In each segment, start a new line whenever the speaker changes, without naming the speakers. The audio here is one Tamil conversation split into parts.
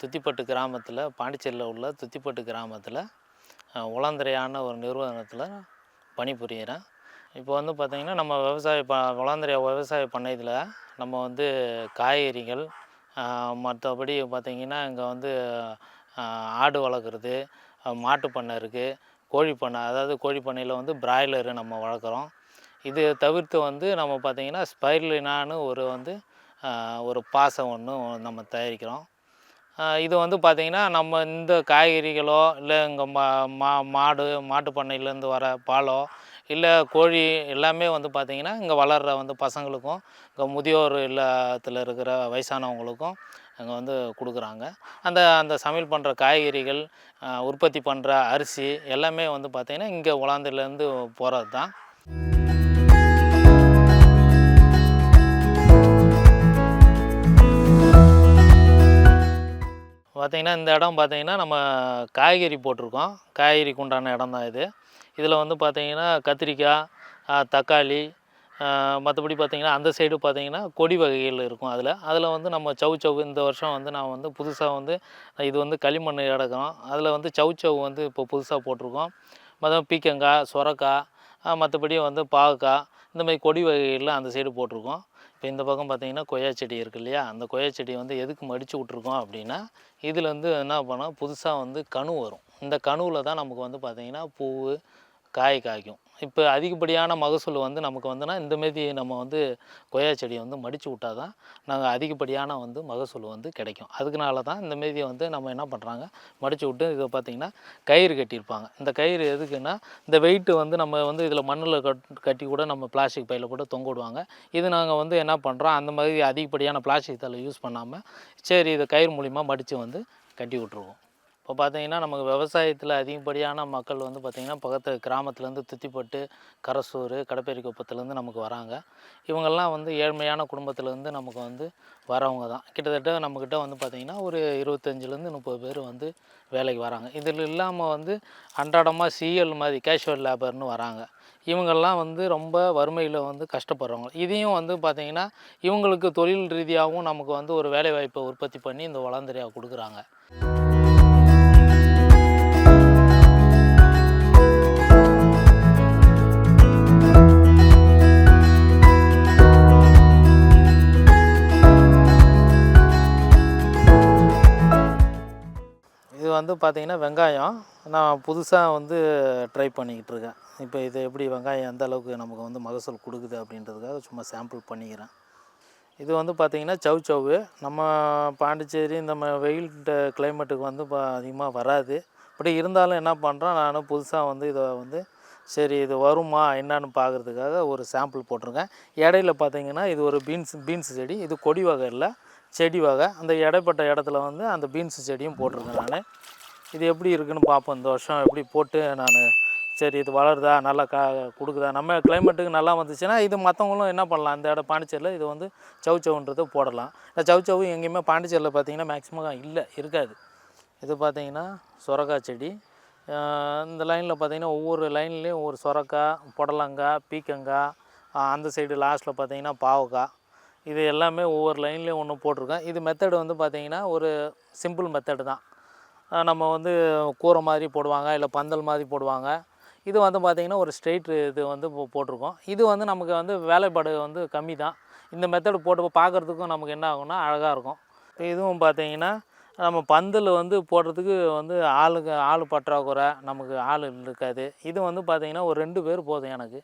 துத்திப்பட்டு கிராமத்தில் பாண்டிச்சேரியில் உள்ள துத்திப்பட்டு கிராமத்தில் உளந்திரையான உலாந்திரையான ஒரு நிறுவனத்தில் பணிபுரிகிறேன் இப்போ வந்து பார்த்திங்கன்னா நம்ம விவசாய ப உலாந்திரையா விவசாய பண்ணையில் நம்ம வந்து காய்கறிகள் மற்றபடி பார்த்திங்கன்னா இங்கே வந்து ஆடு வளர்க்குறது மாட்டு பண்ணை இருக்குது கோழி பண்ணை அதாவது கோழி பண்ணையில் வந்து பிராய்லரு நம்ம வளர்க்குறோம். இது தவிர்த்து வந்து நம்ம பார்த்திங்கன்னா ஸ்பைர்லினான்னு ஒரு வந்து ஒரு பாசம் ஒன்று நம்ம தயாரிக்கிறோம். இது வந்து பார்த்திங்கன்னா நம்ம இந்த காய்கறிகளோ இல்லை இங்கே மா மா மாடு மாட்டு பண்ணையிலேருந்து வர பாலோ இல்லை கோழி எல்லாமே வந்து பார்த்திங்கன்னா இங்கே வளர்கிற வந்து பசங்களுக்கும் இங்கே முதியோர் இல்லத்தில் இருக்கிற வயசானவங்களுக்கும் அங்கே வந்து கொடுக்குறாங்க. அந்த அந்த சமையல் பண்ணுற காய்கறிகள் உற்பத்தி பண்ணுற அரிசி எல்லாமே வந்து பார்த்திங்கன்னா இங்கே உலாந்திலேருந்து போகிறது தான் பார்த்திங்கன்னா இந்த இடம் பார்த்திங்கன்னா நம்ம காய்கறி போட்டிருக்கோம். காய்கறிக்கு உண்டான இடம் தான் இது. இதில் வந்து பார்த்திங்கன்னா கத்திரிக்காய் தக்காளி மற்றபடி பார்த்திங்கன்னா அந்த சைடு பார்த்திங்கன்னா கொடி வகைகள் இருக்கும் அதில். அதில் வந்து நம்ம சவு சவு இந்த வருஷம் வந்து நான் வந்து புதுசாக வந்து இது வந்து களிமண் இடக்கம் அதில் வந்து சவு சவு வந்து இப்போ புதுசாக போட்டிருக்கோம். மற்ற பீக்கங்காய் சுரக்காய் மற்றபடி வந்து பாவக்காய் இந்த மாதிரி கொடி வகைகள்லாம் அந்த சைடு போட்டிருக்கோம். இப்போ இந்த பக்கம் பார்த்தீங்கன்னா கொய்யா செடி இருக்குது இல்லையா? அந்த கொய்யா செடி வந்து எதுக்கு மடித்து விட்ருக்கோம் அப்படின்னா இதில் வந்து என்ன பண்ணால் புதுசாக வந்து கணு வரும். இந்த கணுவில் தான் நமக்கு வந்து பார்த்திங்கன்னா பூ காய் காய்க்கும். இப்போ அதிகப்படியான மகசூல் வந்து நமக்கு வந்துன்னா இந்த மாரி நம்ம வந்து கொய்யா செடியை வந்து மடித்து விட்டால் தான் நாங்கள் அதிகப்படியான வந்து மகசூல் வந்து கிடைக்கும். அதுக்குனால தான் இந்த மாரி வந்து நம்ம என்ன பண்ணுறாங்க மடித்து விட்டு இதை பார்த்திங்கன்னா கயிறு கட்டியிருப்பாங்க. இந்த கயிறு எதுக்குன்னா இந்த வெயிட்டு வந்து நம்ம வந்து இதில் மண்ணில் கட் கட்டி கூட நம்ம பிளாஸ்டிக் பையில் கூட தொங்க விடுவாங்க. இது நாங்கள் வந்து என்ன பண்ணுறோம் அந்த மாதிரி அதிகப்படியான பிளாஸ்டிக் தலை யூஸ் பண்ணாமல் சரி இதை கயிறு மூலிமா மடித்து வந்து கட்டி விட்ருவோம் இப்போ பார்த்தீங்கன்னா நமக்கு விவசாயத்தில் அதிகப்படியான மக்கள் வந்து பார்த்திங்கன்னா பக்கத்து கிராமத்துலேருந்து துத்திப்பட்டு கரசூர் கடப்பேரிக்குப்பத்துலேருந்து நமக்கு வராங்க. இவங்கெல்லாம் வந்து ஏழ்மையான குடும்பத்துலேருந்து நமக்கு வந்து வரவங்க தான். கிட்டத்தட்ட நம்மக்கிட்ட வந்து பார்த்திங்கன்னா ஒரு இருபத்தஞ்சிலேருந்து முப்பது பேர் வந்து வேலைக்கு வராங்க. இதில் இல்லாமல் வந்து அன்றாடமாக சிஎல் மாதிரி கேஷுவல் லேபர்னு வராங்க. இவங்கெல்லாம் வந்து ரொம்ப வறுமையில் வந்து கஷ்டப்படுறவங்க. இதையும் வந்து பார்த்திங்கன்னா இவங்களுக்கு தொழில் ரீதியாகவும் நமக்கு வந்து ஒரு வேலைவாய்ப்பை உற்பத்தி பண்ணி இந்த வளர்ந்தரியாக கொடுக்குறாங்க. பார்த்திங்கன்னா வெங்காயம் நான் புதுசாக வந்து ட்ரை பண்ணிக்கிட்டு இருக்கேன் இப்போ இது எப்படி வெங்காயம் எந்த அளவுக்கு நமக்கு வந்து மகசூல் கொடுக்குது அப்படின்றதுக்காக சும்மா சாம்பிள் பண்ணிக்கிறேன். இது வந்து பார்த்திங்கன்னா சவ் சவ்வு. நம்ம பாண்டிச்சேரி இந்த வெயில் கிளைமேட்டுக்கு வந்து இப்போ அதிகமாக வராது. இப்படி இருந்தாலும் என்ன பண்ணுறோம் நான் புதுசாக வந்து இதை வந்து சரி இது வருமா என்னன்னு பார்க்குறதுக்காக ஒரு சாம்பிள் போட்டிருக்கேன். இடையில பார்த்தீங்கன்னா இது ஒரு பீன்ஸ் பீன்ஸ் செடி. இது கொடி வகை இல்லை செடி வகை. அந்த இடைப்பட்ட இடத்துல வந்து அந்த பீன்ஸ் செடியும் போட்டிருக்கேன் நான். இது எப்படி இருக்குன்னு பார்ப்போம். இந்த வருஷம் எப்படி போட்டு நான் சரி இது வளருதா நல்லா கா கொடுக்குதா? நம்ம கிளைமேட்டுக்கு நல்லா வந்துச்சுன்னா இது மற்றவங்களும் என்ன பண்ணலாம்? இந்த இடம் பாண்டிச்சேரியில் இது வந்து சவு சவுன்றது போடலாம். இந்த சவு சவு எங்கேயுமே பாண்டிச்சேரியில் பார்த்தீங்கன்னா மேக்ஸிமம் இல்லை இருக்காது. இது பார்த்தீங்கன்னா சொரக்காய் செடி. இந்த லைனில் பார்த்தீங்கன்னா ஒவ்வொரு லைன்லேயும் ஒவ்வொரு சொரக்காய் புடலங்காய் பீக்கங்காய் அந்த சைடு லாஸ்ட்டில் பார்த்தீங்கன்னா பாவக்காய். இது எல்லாமே ஒவ்வொரு லைன்லேயும் ஒன்று போட்டிருக்கேன். இது மெத்தடு வந்து பார்த்திங்கன்னா ஒரு சிம்பிள் மெத்தடு தான். நம்ம வந்து கூரை மாதிரி போடுவாங்க இல்லை பந்தல் மாதிரி போடுவாங்க. இது வந்து பார்த்திங்கன்னா ஒரு ஸ்ட்ரெயிட் இது வந்து போ- போட்டிருக்கோம். இது வந்து நமக்கு வந்து வேலைப்பாடு வந்து கம்மி தான் இந்த மெத்தடு போட்டு பார்க்குறதுக்கும் நமக்கு என்ன ஆகும்னா அழகாக இருக்கும். இதுவும் பார்த்திங்கன்னா நம்ம பந்தல் வந்து போடுறதுக்கு வந்து ஆளுங்க ஆள் பற்றாக்குறை நமக்கு ஆள் இருக்காது. இது வந்து பார்த்திங்கன்னா ஒரு ரெண்டு பேர் போதும் எனக்கு.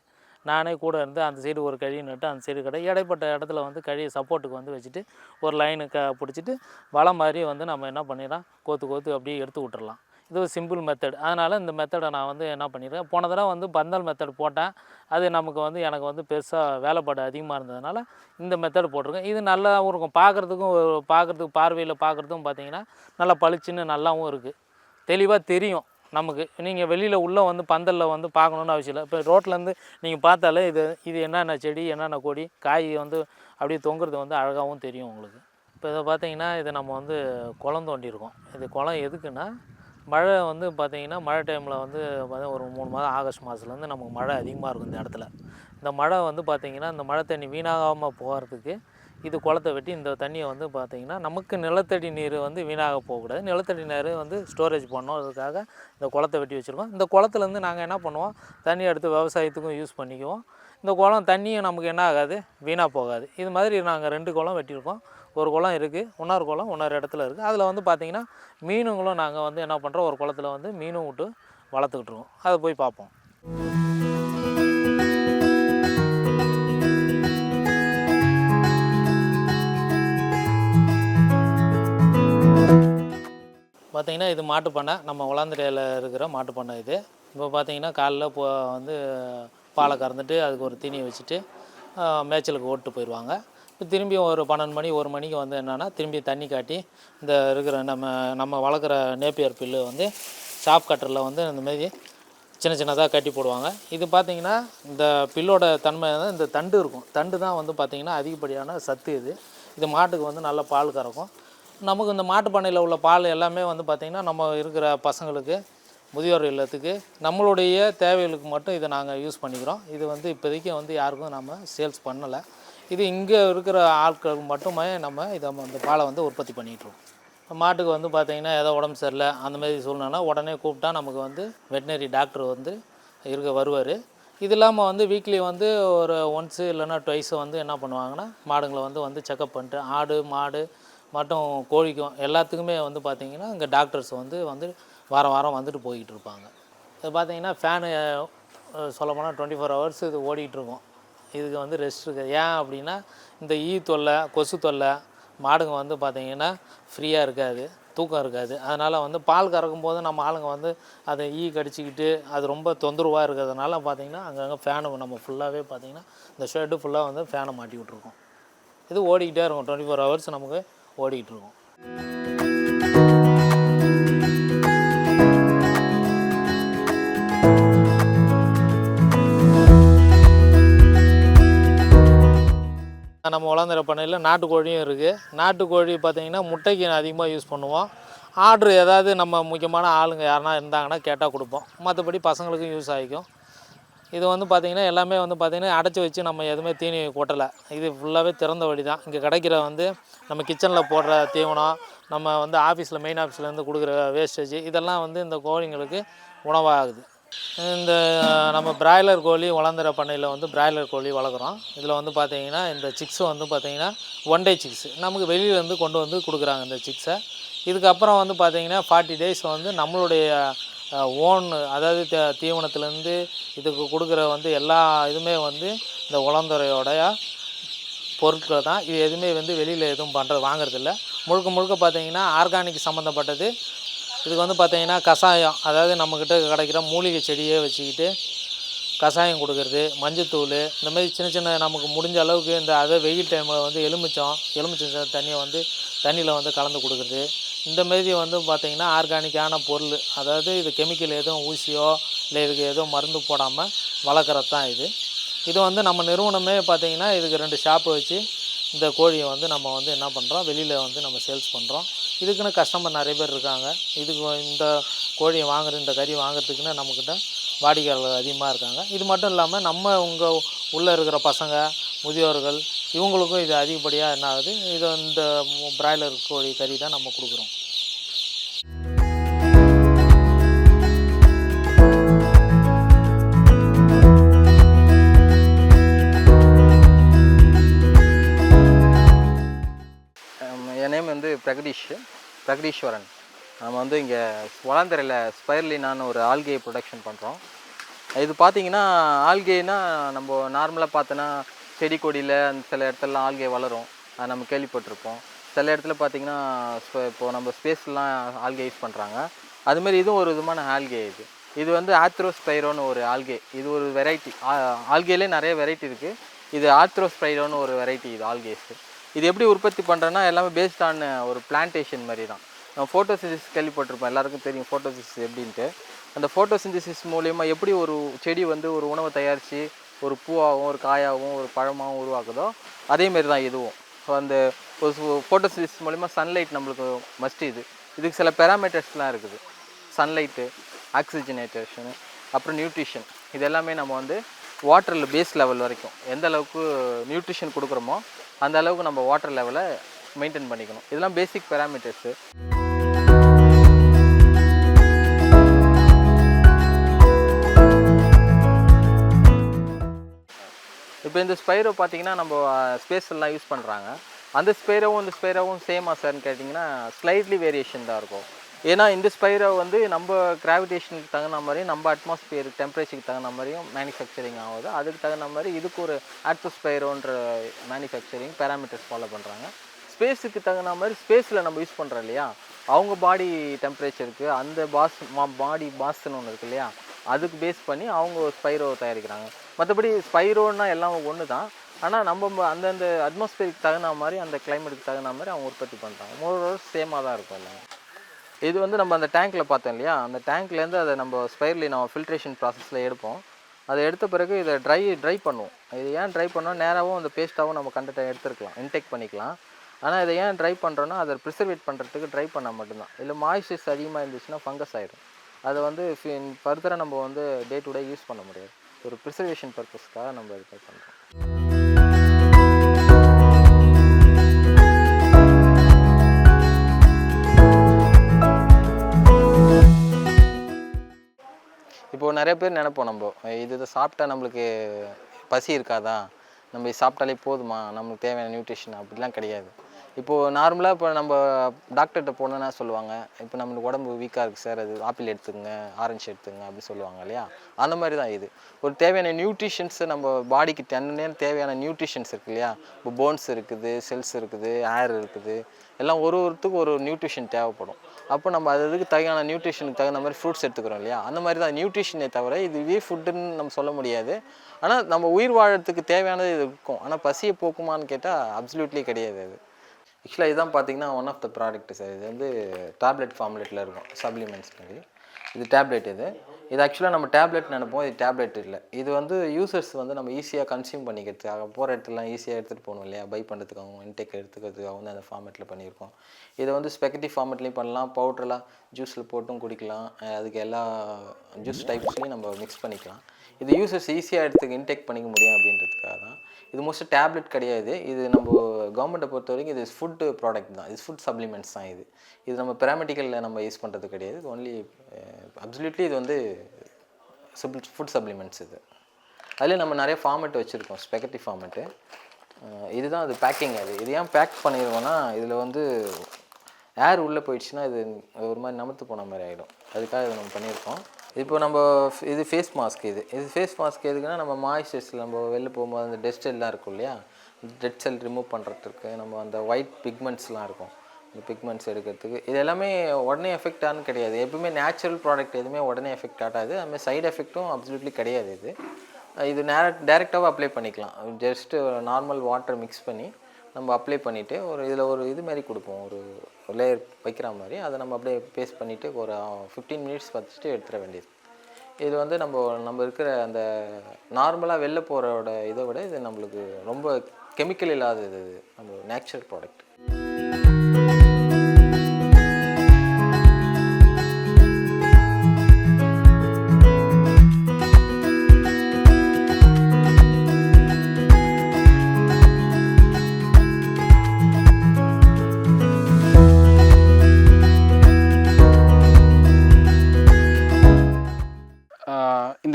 நானே கூட இருந்து அந்த சைடு ஒரு கழி நட்டு அந்த சைடு கடை இடைப்பட்ட இடத்துல வந்து கழியை சப்போர்ட்டுக்கு வந்து வச்சுட்டு ஒரு லைனு க பிடிச்சிட்டு வலை மாதிரி வந்து நம்ம என்ன பண்ணிடலாம்? கோத்து கோத்து அப்படியே எடுத்து விட்டுறலாம். இது ஒரு சிம்பிள் மெத்தட் அதனால் இந்த மெத்தடை நான் வந்து என்ன பண்ணியிருக்கேன் போன தடவை வந்து பந்தல் மெத்தட் போட்டேன். அது நமக்கு வந்து எனக்கு வந்து பெருசாக வேலைப்பாடு அதிகமாக இருந்ததுனால இந்த மெத்தட் போட்டிருக்கேன். இது நல்லாவும் இருக்கும். பார்க்குறதுக்கும் பார்க்குறதுக்கு பார்வையில் பார்க்குறதுக்கும் பார்த்தீங்கன்னா நல்லா பளிச்சுன்னு நல்லாவும் இருக்குது தெளிவாக தெரியும். நமக்கு. நீங்கள் வெளியில் உள்ளே வந்து பந்தலில் வந்து பார்க்கணுன்னு அவசியம் இல்லை. இப்போ ரோட்லேருந்து நீங்கள் பார்த்தாலே இது இது என்னென்ன செடி என்னென்ன கொடி காய் வந்து அப்படியே தொங்குறது வந்து அழகாகவும் தெரியும் உங்களுக்கு. இப்போ இதை பார்த்தீங்கன்னா இதை நம்ம வந்து குளம் தோண்டியிருக்கோம். இது குளம் எதுக்குன்னா மழை வந்து பார்த்தீங்கன்னா மழை டைமில் வந்து ஒரு மூணு மாதம் ஆகஸ்ட் மாதத்துலேருந்து நமக்கு மழை அதிகமாக இருக்கும் இந்த இடத்துல. இந்த மழை வந்து பார்த்திங்கன்னா இந்த மழை தண்ணி வீணாகாமல் போகிறதுக்கு இது குளத்தை வெட்டி இந்த தண்ணியை வந்து பார்த்திங்கன்னா நமக்கு நிலத்தடி நீர் வந்து வீணாக போகக்கூடாது. நிலத்தடி நீர் வந்து ஸ்டோரேஜ் பண்ணோம் அதுக்காக இந்த குளத்தை வெட்டி வச்சுருக்கோம். இந்த குளத்துலேருந்து நாங்கள் என்ன பண்ணுவோம்? தண்ணி எடுத்து விவசாயத்துக்கும் யூஸ் பண்ணிக்குவோம். இந்த குளம் தண்ணியும் நமக்கு என்ன ஆகாது? வீணாக போகாது. இது மாதிரி நாங்கள் ரெண்டு குளம் வெட்டியிருக்கோம். ஒரு குளம் இருக்குது இன்னொரு குளம் இன்னொரு இடத்துல இருக்குது அதில் வந்து பார்த்திங்கன்னா மீனுங்களும் நாங்கள் வந்து என்ன பண்ணுறோம் ஒரு குளத்துல வந்து மீனும் விட்டு வளர்த்துக்கிட்டு இருக்கோம். அதை போய் பார்ப்போம். பார்த்தீங்கன்னா இது மாட்டுப்பண்ணை. நம்ம உலாந்திரையில் இருக்கிற மாட்டுப்பண்ணை இது. இப்போ பார்த்தீங்கன்னா காலைல போ வந்து பாலை கறந்துட்டு அதுக்கு ஒரு தீனியை வச்சுட்டு மேய்ச்சலுக்கு ஓட்டு போயிடுவாங்க. இப்போ திரும்பி ஒரு பன்னெண்டு மணி ஒரு மணிக்கு வந்து என்னென்னா திரும்பி தண்ணி காட்டி இந்த இருக்கிற நம்ம நம்ம வளர்க்குற நேப்பியர் பில்லு வந்து ஷாப் கட்டரில் வந்து இந்த மாதிரி சின்ன சின்னதாக கட்டி போடுவாங்க. இது பார்த்திங்கன்னா இந்த பில்லோட தன்மை தான் இந்த தண்டு இருக்கும். தண்டு தான் வந்து பார்த்திங்கன்னா அதிகப்படியான சத்து இது. இது மாட்டுக்கு வந்து நல்ல பால் கறக்கும். நமக்கு இந்த மாட்டு பண்ணையில் உள்ள பால் எல்லாமே வந்து பார்த்திங்கன்னா நம்ம இருக்கிற பசங்களுக்கு முதியோர் இல்லத்துக்கு நம்மளுடைய தேவைகளுக்கு மட்டும் இதை நாங்கள் யூஸ் பண்ணிக்கிறோம். இது வந்து இப்போதைக்கு வந்து யாருக்கும் நம்ம சேல்ஸ் பண்ணலை. இது இங்கே இருக்கிற ஆட்களுக்கு மட்டுமே நம்ம இதை இந்த பாலை வந்து உற்பத்தி பண்ணிகிட்ருக்கோம் மாட்டுக்கு வந்து பார்த்திங்கன்னா ஏதோ உடம்பு சரியில்லை அந்த மாதிரி சூழ்நிலை உடனே கூப்பிட்டா நமக்கு வந்து வெட்டினரி டாக்டர் வந்து இருக்க வருவார். இது இல்லாமல் வந்து வீக்லி வந்து ஒரு ஒன்ஸு இல்லைன்னா ட்வைஸு வந்து என்ன பண்ணுவாங்கன்னா மாடுங்களை வந்து வந்து செக்கப் பண்ணிட்டு ஆடு மாடு மட்டும் கோழிக்கும் எல்லாத்துக்குமே வந்து பார்த்திங்கன்னா இங்கே டாக்டர்ஸ் வந்து வந்து வாரம் வாரம் வந்துட்டு போய்கிட்டு இருப்பாங்க. இது பார்த்தீங்கன்னா ஃபேனு சொல்லப்போனால் டுவெண்ட்டி ஃபோர் ஹவர்ஸ் இது ஓடிட்டு இதுக்கு வந்து ரெஸ்ட் இருக்குது ஏன் அப்படின்னா இந்த ஈ தொல்லை கொசு தொல்லை மாடுங்க வந்து பார்த்திங்கன்னா ஃப்ரீயாக இருக்காது தூக்கம் இருக்காது. அதனால் வந்து பால் கறக்கும் போது நம்ம ஆளுங்க வந்து அதை ஈ கடிச்சிக்கிட்டு அது ரொம்ப தொந்தரவாக இருக்கிறதுனால பார்த்திங்கன்னா அங்கங்கே ஃபேனு நம்ம ஃபுல்லாகவே பார்த்திங்கன்னா இந்த ஷெட்டு ஃபுல்லாக வந்து ஃபேனை மாட்டி விட்ருக்கோம் இது ஓடிக்கிட்டே இருக்கும். டுவெண்ட்டி ஃபோர் ஹவர்ஸ் நமக்கு ஓடிக்கிட்டு நம்ம வளர்ந்துற பண்ணையில் நாட்டுக்கோழியும் இருக்குது நாட்டுக்கோழி பார்த்தீங்கன்னா முட்டைக்கு அதிகமாக யூஸ் பண்ணுவோம். ஆர்டர் ஏதாவது நம்ம முக்கியமான ஆளுங்க யாருனா இருந்தாங்கன்னா கேட்டால் கொடுப்போம். மற்றபடி பசங்களுக்கும் யூஸ் ஆகிக்கும். இது வந்து பார்த்திங்கன்னா எல்லாமே வந்து பார்த்திங்கன்னா அடைச்சி வச்சு நம்ம எதுவுமே தீனி கொட்டலை. இது ஃபுல்லாகவே திறந்த வழி தான் இங்கே கிடைக்கிற வந்து நம்ம கிச்சனில் போடுற தீவனம் நம்ம வந்து ஆஃபீஸில் மெயின் ஆஃபீஸ்லேருந்து கொடுக்குற வேஸ்டேஜ் இதெல்லாம் வந்து இந்த கோழிங்களுக்கு உணவாகுது. இந்த நம்ம பிராய்லர் கோழி வளர்ந்துற பண்ணையில் வந்து பிராய்லர் கோழி வளர்க்குறோம். இதில் வந்து பார்த்தீங்கன்னா இந்த சிக்ஸு வந்து பார்த்திங்கன்னா ஒன் டே சிக்ஸு நமக்கு வெளியிலேருந்து கொண்டு வந்து கொடுக்குறாங்க இந்த சிக்ஸை இதுக்கப்புறம் வந்து பார்த்திங்கன்னா ஃபார்ட்டி டேஸ் வந்து நம்மளுடைய ஓன் அதாவது த தீவனத்துலேருந்து இதுக்கு கொடுக்குற வந்து எல்லா இதுவுமே வந்து இந்த உளந்துறையோடைய பொருட்கள் தான். இது எதுவுமே வந்து வெளியில் எதுவும் பண்ணுறது வாங்குறதில்ல. முழுக்க முழுக்க பார்த்தீங்கன்னா ஆர்கானிக் சம்மந்தப்பட்டது இதுக்கு வந்து பார்த்திங்கன்னா கஷாயம் அதாவது நம்மக்கிட்ட கிடைக்கிற மூலிகை செடியே வச்சுக்கிட்டு கஷாயம் கொடுக்குறது மஞ்சத்தூள் இந்த மாதிரி சின்ன சின்ன நமக்கு முடிஞ்ச அளவுக்கு இந்த அதை வெயில் டைமில் வந்து எலுமிச்சம் எலுமிச்சம் தண்ணியை வந்து தண்ணியில் வந்து கலந்து கொடுக்குறது. இந்த மாரி வந்து பார்த்திங்கன்னா ஆர்கானிக்கான பொருள் அதாவது இது கெமிக்கல் எதுவும் ஊசியோ இல்லை இதுக்கு எதுவும் மருந்து போடாமல் வளர்க்குறது தான் இது. இது வந்து நம்ம நிறுவனமே பார்த்திங்கன்னா இதுக்கு ரெண்டு ஷாப்பு வச்சு இந்த கோழியை வந்து நம்ம வந்து என்ன பண்ணுறோம் வெளியில் வந்து நம்ம சேல்ஸ் பண்ணுறோம் இதுக்குன்னு கஸ்டமர் நிறைய பேர் இருக்காங்க. இதுக்கு இந்த கோழியை வாங்குற இந்த கறி வாங்குறதுக்குன்னு நம்மக்கிட்ட வாடிக்கையாளர்கள் அதிகமாக இருக்காங்க. இது மட்டும் இல்லாமல் நம்ம உங்கள் உள்ளே இருக்கிற பசங்க முதியோர்கள் இவங்களுக்கும் இது அதிகப்படியாக என்ன ஆகுது? இது இந்த பிராய்லர் கோழி கறி தான் நம்ம கொடுக்குறோம்.
என் நேம் வந்து பிரகதீஷ். பிரகதீஸ்வரன். நம்ம வந்து இங்கே வளாந்தரையில் ஸ்பைர்லினான்னு ஒரு ஆல்கே ப்ரொடக்ஷன் பண்ணுறோம் இது பார்த்தீங்கன்னா ஆல்கேனா நம்ம நார்மலாக பார்த்தோன்னா செடி கொடியில் அந்த சில இடத்துலலாம் ஆல்கே வளரும். அது நம்ம கேள்விப்பட்டிருப்போம். சில இடத்துல பார்த்தீங்கன்னா இப்போ நம்ம ஸ்பேஸ்லாம் ஆல்கே யூஸ் பண்ணுறாங்க அதுமாரி இதுவும் ஒரு விதமான ஆல்கே இது. இது வந்து ஆத்ரோஸ்பைரோன்னு ஒரு ஆல்கே. இது ஒரு வெரைட்டி. ஆல்கேலே நிறைய வெரைட்டி இருக்குது இது ஆத்ரோஸ்பைரோன்னு ஒரு வெரைட்டி இது ஆல்கேஸு இது. எப்படி உற்பத்தி பண்ணுறேன்னா எல்லாமே பேஸ்ட் ஆன் ஒரு பிளான்டேஷன் மாதிரி தான். நம்ம ஃபோட்டோசிந்திசிஸ் கேள்விப்பட்டிருப்போம். எல்லாருக்கும் தெரியும் ஃபோட்டோசிஸ் எப்படின்ட்டு. அந்த ஃபோட்டோசிந்திசிஸ் மூலயமா எப்படி ஒரு செடி வந்து ஒரு உணவை தயாரித்து ஒரு பூவாகவும் ஒரு காயாகவும் ஒரு பழமாகவும் உருவாக்குதோ அதேமாரி தான் இதுவும். ஸோ அந்த ஒரு ஃபோட்டோசிஸ் மூலிமா சன்லைட் நம்மளுக்கு மஸ்ட் இது. இதுக்கு சில பெராமீட்டர்ஸ்லாம் இருக்குது. சன்லைட்டு ஆக்சிஜனேட்டேஷனு அப்புறம் நியூட்ரிஷன் இது எல்லாமே நம்ம வந்து வாட்டரில் பேஸ் லெவல் வரைக்கும். எந்த அளவுக்கு நியூட்ரிஷன் கொடுக்குறோமோ அந்த அளவுக்கு நம்ம வாட்டர் லெவலை மெயின்டைன் பண்ணிக்கணும். இதெல்லாம் பேசிக் பேராமீட்டர்ஸு இப்போ இந்த ஸ்பைரோ பார்த்தீங்கன்னா நம்ம ஸ்பேஸ் எல்லாம் யூஸ் பண்ணுறாங்க அந்த ஸ்பைரோவும் இந்த ஸ்பைரோவும் சேமா சார்னு கேட்டிங்கன்னா ஸ்லைட்லி வேரியேஷன் தான் இருக்கும். ஏன்னா இந்த ஸ்பைரோ வந்து நம்ம கிராவிடேஷனுக்கு தகுந்த மாதிரியும் நம்ம அட்மாஸ்பியர் டெம்பரேச்சருக்கு தகுந்த மாதிரியும் மேனுஃபேக்சரிங் ஆகுது. அதுக்கு தகுந்த மாதிரி இதுக்கு ஒரு ஆட்ரோஸ்பைரோன்ற மேனுஃபேக்சரிங் பேராமீட்டர்ஸ் ஃபாலோ பண்ணுறாங்க ஸ்பேஸுக்கு தகுந்த மாதிரி ஸ்பேஸில் நம்ம யூஸ் பண்ணுறோம் இல்லையா? அவங்க பாடி டெம்பரேச்சருக்கு அந்த பாஸ் பாடி பாஸ்ன்னு ஒன்று இருக்கு இல்லையா? அதுக்கு பேஸ் பண்ணி அவங்க ஸ்பைரோ தயாரிக்கிறாங்க. மற்றபடி ஸ்பைரோன்னா எல்லாம் ஒன்று தான் ஆனால் நம்ம அந்தந்த அட்மாஸ்பியருக்கு தகுந்த மாதிரி அந்த கிளைமேட்டுக்கு தகுந்த மாதிரி அவங்க உற்பத்தி பண்ணுறாங்க மூணு சேமாக தான் இருக்கும் எல்லாமே. இது வந்து நம்ம அந்த டேங்க்கில் பார்த்தோம் இல்லையா? அந்த டேங்க்லேருந்து அதை நம்ம ஸ்பைர்லி நம்ம ஃபில்ட்ரேஷன் ப்ராசஸில் எடுப்போம். அதை எடுத்த பிறகு இதை ட்ரை ட்ரை பண்ணுவோம். இது ஏன் ட்ரை பண்ணோம் நேராகவும் அந்த பேஸ்ட்டாகவும் நம்ம கண்டென்ட் எடுத்துருக்கலாம். இன்டேக் பண்ணிக்கலாம். ஆனால் இதை ஏன் ட்ரை பண்ணுறோன்னா அதை ப்ரிசர்வேட் பண்ணுறதுக்கு ட்ரை பண்ணால் மட்டும்தான். இல்லை மாய்ஸ்டர்ஸ் அதிகமாக இருந்துச்சுன்னா ஃபங்கஸ் ஆகிடும் அதை வந்து ஃபர்தராக நம்ம வந்து டே டு டே யூஸ் பண்ண முடியாது. ஒரு ப்ரிசர்வேஷன் பர்பஸ்க்காக நம்ம இது பண்ணுறோம் இப்போ நிறைய பேர் நினைப்போம் நம்ம இது இதை சாப்பிட்டா நம்மளுக்கு பசி இருக்காதா? நம்ம சாப்பிட்டாலே போதுமா? நம்மளுக்கு தேவையான நியூட்ரிஷன் அப்படிலாம் கிடையாது. இப்போது நார்மலாக இப்போ நம்ம டாக்டர்கிட்ட போனோன்னா சொல்லுவாங்க இப்போ நம்மளுக்கு உடம்பு வீக்காக இருக்குது சார் அது ஆப்பிள் எடுத்துக்கங்க ஆரஞ்சு எடுத்துங்க அப்படின்னு சொல்லுவாங்க இல்லையா? அந்த மாதிரி தான் இது. ஒரு தேவையான நியூட்ரிஷன்ஸ் நம்ம பாடிக்கு தன்னே தேவையான நியூட்ரிஷன்ஸ் இருக்கு இல்லையா? இப்போ போன்ஸ் இருக்குது செல்ஸ் இருக்குது ஏர் இருக்குது. எல்லாம் ஒரு ஒருத்துக்கும் ஒரு நியூட்ரிஷன் தேவைப்படும். அப்போ நம்ம அதுக்கு தகையான நியூட்ரிஷனுக்கு தகுந்த மாதிரி ஃப்ரூட்ஸ் எடுத்துக்கிறோம் இல்லையா? அந்த மாதிரி தான் நியூட்ரிஷனே தவிர இது வே ஃபுட்டுன்னு நம்ம சொல்ல முடியாது. ஆனால் நம்ம உயிர் வாழறதுக்கு தேவையானது இது இருக்கும். ஆனால் பசியை போக்குமான்னு கேட்டால் அப்சல்யூட்லி கிடையாது அது. ஆக்சுவலாக இதுதான் பார்த்தீங்கன்னா one of the product sir இது வந்து டேப்லெட் ஃபார்முலேட்டில் இருக்கும் சப்ளிமெண்ட்ஸ் மாதிரி. இது டேப்லெட் இது. இது ஆக்சுவலாக நம்ம டேப்லெட் நினைப்போம் இது டேப்லெட் இல்லை. இது வந்து யூசர்ஸ் வந்து நம்ம ஈஸியாக கன்சியூம் பண்ணிக்கிறதுக்காக போகிற இடத்துலாம் ஈஸியாக எடுத்துகிட்டு போகணும் இல்லையா? பை பண்ணுறதுக்காகவும் இன்டேக் எடுத்துக்கிறதுக்காகவும் அந்த ஃபார்மேட்டில் பண்ணியிருக்கோம். இதை வந்து ஸ்பெகட்டி ஃபார்மேட்லேயும் பண்ணலாம் பவுட்ரெலாம் ஜூஸில் போட்டும் குடிக்கலாம். அதுக்கு எல்லா ஜூஸ் டைப்ஸ்லையும் நம்ம மிக்ஸ் பண்ணிக்கலாம். இது யூசர்ஸ் ஈஸியாக எடுத்துக்க இன்டேக் பண்ணிக்க முடியும் அப்படின்றதுக்காக தான். இது மோஸ்ட் டேப்லெட் கிடையாது. இது நம்ம கவர்மெண்ட்டை பொறுத்த வரைக்கும் இது ஃபுட்டு ப்ராடக்ட் தான். இது ஃபுட் சப்ளிமெண்ட்ஸ் தான் இது. இது நம்ம பெராமெடிக்கலில் நம்ம யூஸ் பண்ணுறது கிடையாது. இது ஒன்லி அப்சல்யூட்லி இது வந்து ஃபுட் சப்ளிமெண்ட்ஸ் இது. அதில் நம்ம நிறைய ஃபார்மேட் வச்சுருக்கோம். ஸ்பெகட்டி ஃபார்மேட்டு இதுதான் அது பேக்கிங் அது. இது ஏன் பேக் பண்ணிடுவோம்னா இதில் வந்து ஏர் உள்ளே போயிடுச்சுன்னா இது ஒரு மாதிரி நமத்து போன மாதிரி ஆகிடும் அதுக்காக இதை நம்ம பண்ணியிருக்கோம். இப்போ நம்ம இது ஃபேஸ் மாஸ்க் இது. இது ஃபேஸ் மாஸ்க் எதுக்குன்னா நம்ம மாய்ஸ்சர்ஸ் நம்ம வெளில போகும்போது அந்த டெஸ்ட் எல்லாம் இருக்கும் இல்லையா? டெட் செல் ரிமூவ் பண்ணுறதுக்கு நம்ம அந்த ஒயிட் பிக்மெண்ட்ஸ்லாம் இருக்கும். இந்த பிக்மெண்ட்ஸ் எடுக்கிறதுக்கு. இது எல்லாமே உடனே எஃபெக்ட் ஆன்னு கிடையாது. எப்பவுமே நேச்சுரல் ப்ராடக்ட் எதுவுமே உடனே எஃபெக்ட் ஆகாது. அதுமாதிரி சைடு எஃபெக்ட்டும் அப்சல்யூட்லி கிடையாது இது. இது நேர டேரெக்டாகவும் அப்ளை பண்ணிக்கலாம். ஜஸ்ட்டு நார்மல் வாட்டர் மிக்ஸ் பண்ணி நம்ம அப்ளை பண்ணிவிட்டு ஒரு இதில் ஒரு இது மாதிரி கொடுப்போம். ஒரு லேயர் வைக்கிற மாதிரி அதை நம்ம அப்படியே பேஸ்ட் பண்ணிவிட்டு ஒரு ஃபிஃப்டீன் மினிட்ஸ் வச்சுட்டு எடுத்துட வேண்டியது. இது வந்து நம்ம நம்ம இருக்கிற அந்த நார்மலாக வெளில போகிறோட இதை விட இது நம்மளுக்கு ரொம்ப கெமிக்கல் இல்லாதது இது நம்ம நேச்சுரல் ப்ராடக்ட்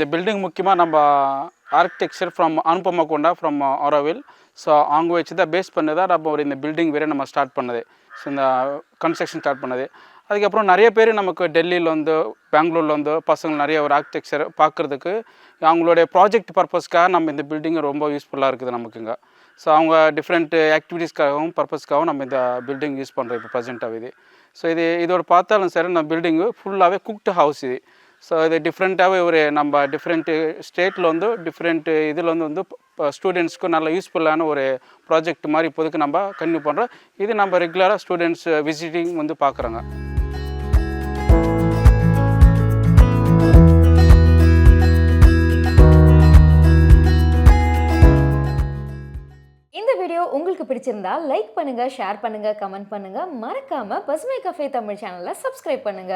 இந்த பில்டிங் முக்கியமாக நம்ம ஆர்கிடெக்சர் ஃப்ரம் அனுபமா கொண்டா ஃப்ரம் ஆரோவில் ஸோ அவங்க வச்சு தான் பேஸ் பண்ணி தான் நம்ம ஒரு இந்த பில்டிங் வேறு நம்ம ஸ்டார்ட் பண்ணது. ஸோ இந்த கன்ஸ்ட்ரக்ஷன் ஸ்டார்ட் பண்ணது. அதுக்கப்புறம் நிறைய பேர் நமக்கு டெல்லியில் வந்து பெங்களூரில் பசங்க நிறைய ஒரு ஆர்கிடெக்சர் பார்க்குறதுக்கு அவங்களுடைய ப்ராஜெக்ட் பர்பஸ்க்காக நம்ம இந்த பில்டிங் ரொம்ப யூஸ்ஃபுல்லாக இருக்குது நமக்குங்க ஸோ அவங்க டிஃப்ரெண்ட் ஆக்டிவிட்டீஸ்க்காகவும் பர்பஸ்க்காகவும் நம்ம இந்த பில்டிங் யூஸ் பண்ணுறோம் இப்போ ப்ரெசென்ட்டாக இது. ஸோ இது இதோட பார்த்தாலும் சரி நம்ம பில்டிங்கு ஃபுல்லாகவே குக்டு ஹவுஸ் இது. ஸோ இது டிஃப்ரெண்ட்டாகவே ஒரு நம்ம டிஃப்ரெண்ட்டு ஸ்டேட்டில் வந்து டிஃப்ரெண்ட்டு இதில் வந்து வந்து ஸ்டூடெண்ட்ஸ்க்கு நல்ல யூஸ்ஃபுல்லான ஒரு ப்ராஜெக்ட் மாதிரி இப்போதுக்கு நம்ம கன்டினியூ பண்ணுறோம் இது நம்ம ரெகுலராக ஸ்டூடெண்ட்ஸ் விசிட்டிங் வந்து பார்க்குறாங்க.
இந்த வீடியோ உங்களுக்கு பிடிச்சிருந்தா லைக் பண்ணுங்க ஷேர் பண்ணுங்க கமெண்ட் பண்ணுங்க. மறக்காம பசுமை கஃபே தமிழ் சேனலை சப்ஸ்கிரைப் பண்ணுங்க.